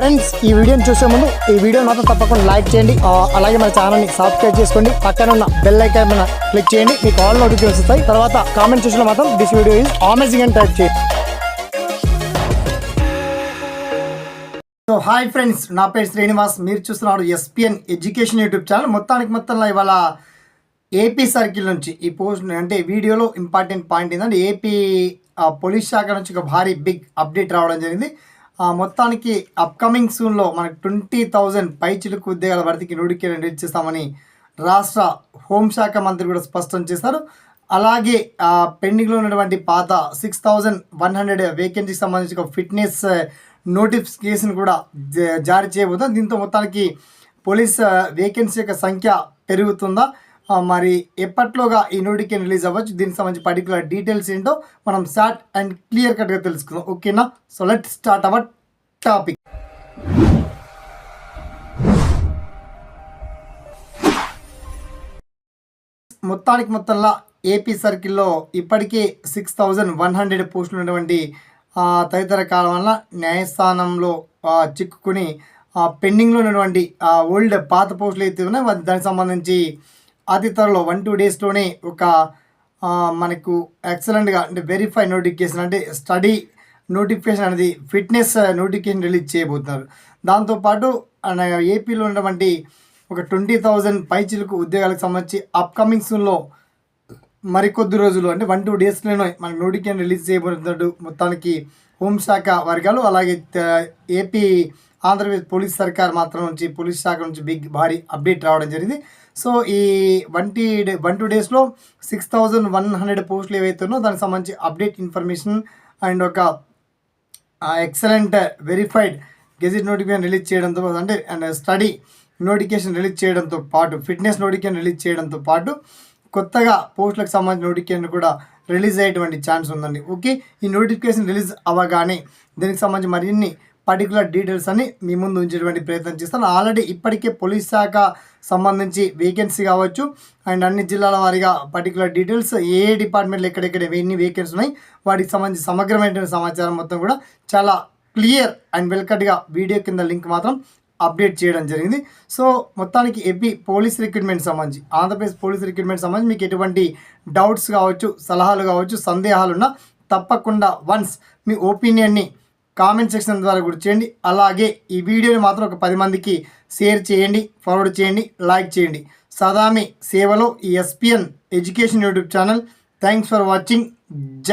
Friends ఈ వీడియోని చూసే ముందు ఈ వీడియో మాత్రం తప్పకుండా లైక్ చేయండి. అలాగే మన ఛానల్ని సబ్స్క్రైబ్ చేసుకోండి. పక్కన ఉన్న బెల్ ఐకాన్ మీద క్లిక్ చేయండి. మీకు ఆల్ నోటిఫికేషన్ వస్తాయి. తర్వాత కామెంట్ చూసిన మాత్రం దిస్ వీడియో ఈజ్ అమేజింగ్ అని టైప్ చేయండి. సో హాయ్ ఫ్రెండ్స్ నా పేరు శ్రీనివాస్. మీరు చూస్తున్నారు ఎస్పిఎన్ ఎడ్యుకేషన్ యూట్యూబ్ ఛానల్ మొత్తానికి మొత్తంలో ఇవాళ ఏపీ సర్కిల్ నుంచి ఈ పోస్ట్ అంటే వీడియోలో ఇంపార్టెంట్ పాయింట్ ఏంటంటే ఏపీ పోలీస్ శాఖ నుంచి ఒక భారీ బిగ్ అప్డేట్ రావడం జరిగింది. మొత్తానికి అప్కమింగ్ సూన్లో మనకు ట్వంటీ థౌజండ్ పై చిలుకు ఉద్యోగాల భర్తీకి నోటిఫికేషన్ రిలీజ్ చేస్తామని రాష్ట్ర హోంశాఖ మంత్రి కూడా స్పష్టం చేశారు. అలాగే ఆ, పెండింగ్లో ఉన్నటువంటి పాత సిక్స్ థౌజండ్ వన్ హండ్రెడ్ వేకెన్సీకి సంబంధించి ఒక ఫిట్నెస్ నోటిఫికేషన్ కూడా జారీ చేయబోతుంది దీంతో మొత్తానికి పోలీస్ వేకెన్సీ యొక్క సంఖ్య పెరుగుతుందా? మరి ఎప్పట్లోగా ఈ నోటిఫికేషన్ రిలీజ్ అవ్వచ్చు? దీనికి సంబంధించి పర్టికులర్ డీటెయిల్స్ ఏంటో మనం షార్ట్ అండ్ క్లియర్ కట్గా తెలుసుకుందాం. ఓకేనా? So let start our topic మొత్తానికి మొత్తంలో ఏపీ సర్కిల్లో ఇప్పటికే సిక్స్ థౌజండ్ వన్ హండ్రెడ్ పోస్టులు ఉన్నటువంటి తదితర కాలం వల్ల న్యాయస్థానంలో చిక్కుకొని చిక్కుకుని ఆ, పెండింగ్లో ఉన్నటువంటి ఆ, ఓల్డ్ పాత పోస్టులు అయితే ఉన్నాయో దానికి సంబంధించి అతి త్వరలో వన్ టూ డేస్లోనే ఒక మనకు ఎక్సలెంట్గా అంటే వెరిఫై నోటిఫికేషన్ అంటే స్టడీ నోటిఫికేషన్ అనేది ఫిట్నెస్ నోటిఫికేషన్ రిలీజ్ చేయబోతున్నారు. దాంతోపాటు ఏపీలో ఉన్నటువంటి ఒక ట్వంటీ థౌజండ్ పైచిలకు ఉద్యోగాలకు సంబంధించి అప్కమింగ్ సూన్లో మరికొద్ది రోజులు అంటే వన్ టూ డేస్లోనే మనకు నోటిఫికేషన్ రిలీజ్ చేయబోతున్నట్టు మొత్తానికి హోంశాఖ వర్గాలు అలాగే ఏపీ ఆంధ్రప్రదేశ్ పోలీస్ సర్కార్ మాత్రం నుంచి పోలీస్ శాఖ నుంచి బిగ్ భారీ అప్డేట్ రావడం జరిగింది. సో ఈ వన్టీ డే వన్ టూ డేస్లో సిక్స్ థౌజండ్ వన్ హండ్రెడ్ పోస్టులు ఏవైతే ఉన్నో దానికి సంబంధించి అప్డేట్ ఇన్ఫర్మేషన్ అండ్ ఒక excellent verified gazette notification release చేయడంతో అంటే అండ్ స్టడీ నోటిఫికేషన్ రిలీజ్ చేయడంతో పాటు ఫిట్నెస్ నోటిఫికేషన్ రిలీజ్ చేయడంతో పాటు కొత్తగా పోస్టులకు సంబంధించిన నోటిఫికేషన్ కూడా రిలీజ్ అయ్యేటువంటి ఛాన్స్ ఉందండి. ఓకే ఈ నోటిఫికేషన్ రిలీజ్ అవ్వగానే దీనికి సంబంధించి మరిన్ని పర్టికులర్ డీటెయిల్స్ అని మీ ముందు ఉంచేటువంటి ప్రయత్నం చేస్తాను. ఆల్రెడీ ఇప్పటికే పోలీస్ శాఖ సంబంధించి వేకెన్సీ కావచ్చు. అండ్ అన్ని జిల్లాల వారీగా పర్టికులర్ డీటెయిల్స్ ఏ డిపార్ట్మెంట్లు డిపార్ట్మెంట్లో ఎక్కడెక్కడ ఎన్ని వేకెన్సీ ఉన్నాయి వాటికి సంబంధించి సమగ్రమైన సమాచారం మొత్తం కూడా చాలా క్లియర్ అండ్ వెల్కట్గా వీడియో కింద లింక్ మాత్రం అప్డేట్ చేయడం జరిగింది. సో మొత్తానికి ఏపీ పోలీస్ రిక్రూట్మెంట్ సంబంధించి ఆంధ్రప్రదేశ్ పోలీస్ రిక్రూట్మెంట్ సంబంధించి మీకు ఎటువంటి డౌట్స్ కావచ్చు సలహాలు కావచ్చు సందేహాలున్నా తప్పకుండా వన్స్ మీ ఒపీనియన్ని కామెంట్ సెక్షన్ ద్వారా కూడా చేయండి. అలాగే ఈ వీడియోని మాత్రం ఒక పది మందికి షేర్ చేయండి ఫార్వర్డ్ చేయండి లైక్ చేయండి. సదామి సేవలో ఈ SPN education YouTube channel. Thanks for watching.